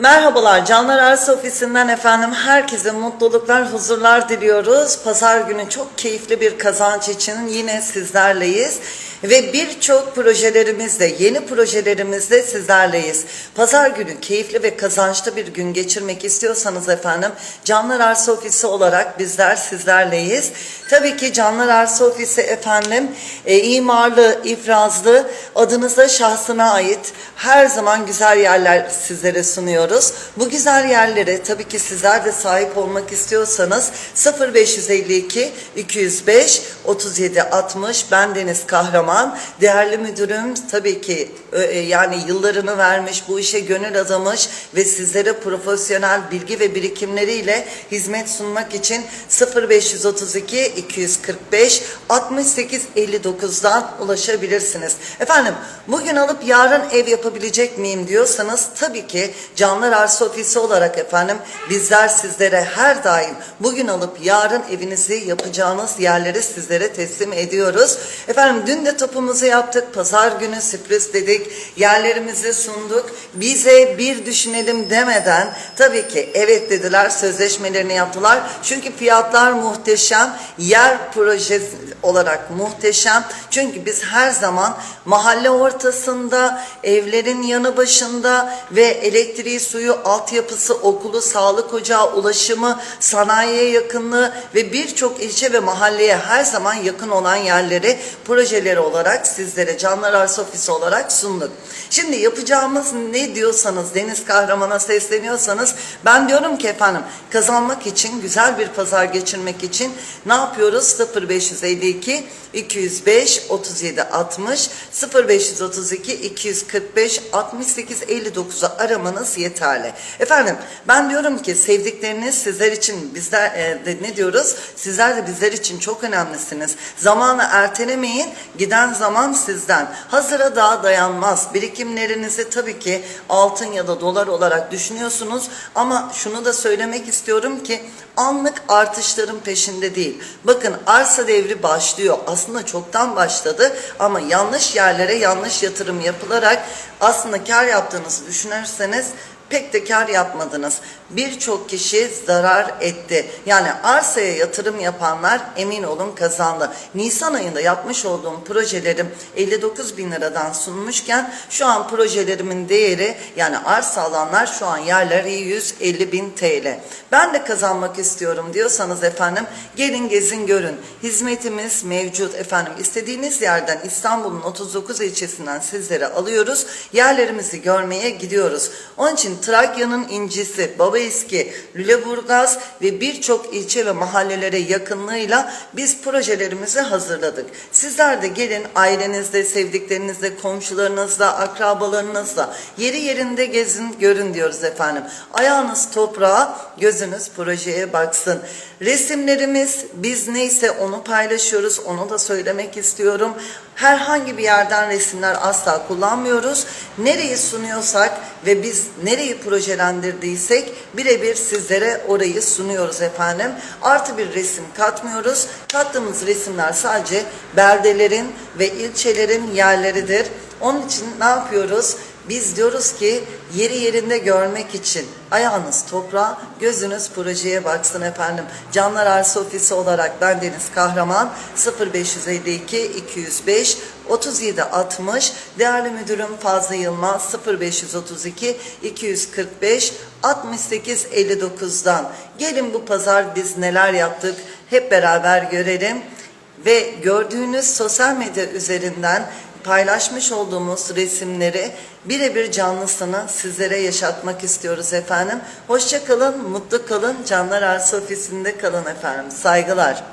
Merhabalar Canlar Arsa Ofisi'nden efendim herkese mutluluklar, huzurlar diliyoruz. Pazar günü çok keyifli bir kazanç için yine sizlerleyiz. Ve birçok projelerimizde, yeni projelerimizde sizlerleyiz. Pazar günü keyifli ve kazançlı bir gün geçirmek istiyorsanız efendim Canlar Arsa Ofisi olarak bizler sizlerleyiz. Tabii ki Canlar Arsa Ofisi efendim e, imarlı, ifrazlı, adınıza şahsına ait her zaman güzel yerler sizlere sunuyoruz. Bu güzel yerlere tabii ki sizler de sahip olmak istiyorsanız 0552 205 37 60 ben Deniz Kahraman. Değerli müdürüm tabii ki e, e, yani yıllarını vermiş, bu işe gönül adamış ve sizlere profesyonel bilgi ve birikimleriyle hizmet sunmak için 0532 245 68 59'dan ulaşabilirsiniz. Efendim bugün alıp yarın ev yapabilecek miyim diyorsanız tabii ki Canlar Arsa Ofisi olarak efendim bizler sizlere her daim bugün alıp yarın evinizi yapacağınız yerleri sizlere teslim ediyoruz. Efendim dün de topumuzu yaptık. Pazar günü sürpriz dedik. Yerlerimizi sunduk. Bize bir düşünelim demeden tabii ki evet dediler. Sözleşmelerini yaptılar. Çünkü fiyatlar muhteşem. Yer projesi olarak muhteşem. Çünkü biz her zaman mahalle ortasında, evlerin yanı başında ve elektriği, suyu, altyapısı, okulu, sağlık ocağı, ulaşımı, sanayiye yakınlığı ve birçok ilçe ve mahalleye her zaman yakın olan yerleri projeleri olarak sizlere Canlar Arsa Ofisi olarak sunduk. Şimdi yapacağımız ne diyorsanız, Deniz Kahraman'a sesleniyorsanız ben diyorum ki efendim kazanmak için, güzel bir pazar geçirmek için ne yapıyoruz? 0552 205 37 60 0532 245 68 59'u aramanız yeterli. Efendim ben diyorum ki sevdikleriniz sizler için bizler e, de ne diyoruz? Sizler de bizler için çok önemlisiniz. Zamanı ertelemeyin. Giden zaman sizden. Hazıra daha dayanmaz. Birikimlerinizi tabii ki altın ya da dolar olarak düşünüyorsunuz ama şunu da söylemek istiyorum ki anlık artışların peşinde değil. Bakın arsa devri başlıyor. Aslında çoktan başladı ama yanlış yerlere yanlış yatırım yapılarak aslında kar yaptığınızı düşünürseniz pek de kar yapmadınız. Birçok kişi zarar etti. Yani arsaya yatırım yapanlar emin olun kazandı. Nisan ayında yapmış olduğum projelerim 59 bin liradan sunmuşken şu an projelerimin değeri yani arsa alanlar şu an yerleri 150 bin TL. Ben de kazanmak istiyorum diyorsanız efendim gelin gezin görün. Hizmetimiz mevcut efendim. İstediğiniz yerden İstanbul'un 39 ilçesinden sizlere alıyoruz. Yerlerimizi görmeye gidiyoruz. Onun için Trakya'nın incisi, Babaeski, Lüleburgaz ve birçok ilçe ve mahallelere yakınlığıyla biz projelerimizi hazırladık. Sizler de gelin ailenizde, sevdiklerinizle, komşularınızla, akrabalarınızla yeri yerinde gezin, görün diyoruz efendim. Ayağınız toprağa, gözünüz projeye baksın. Resimlerimiz biz neyse onu paylaşıyoruz, onu da söylemek istiyorum. Herhangi bir yerden resimler asla kullanmıyoruz. Nereyi sunuyorsak ve biz nereyi projelendirdiysek birebir sizlere orayı sunuyoruz efendim. Artı bir resim katmıyoruz. Kattığımız resimler sadece beldelerin ve ilçelerin yerleridir. Onun için ne yapıyoruz? Biz diyoruz ki yeri yerinde görmek için ayağınız toprağa, gözünüz projeye baksın efendim. Canlar Arsa Ofisi olarak ben Deniz Kahraman 0552 205 37 60 değerli müdürüm Fazlı Yılmaz 0532 245 68 59'dan gelin bu pazar biz neler yaptık hep beraber görelim. Ve gördüğünüz sosyal medya üzerinden paylaşmış olduğumuz resimleri birebir canlısını sizlere yaşatmak istiyoruz efendim. Hoşça kalın, mutlu kalın, Canlar Arsa Ofisi'nde kalın efendim. Saygılar.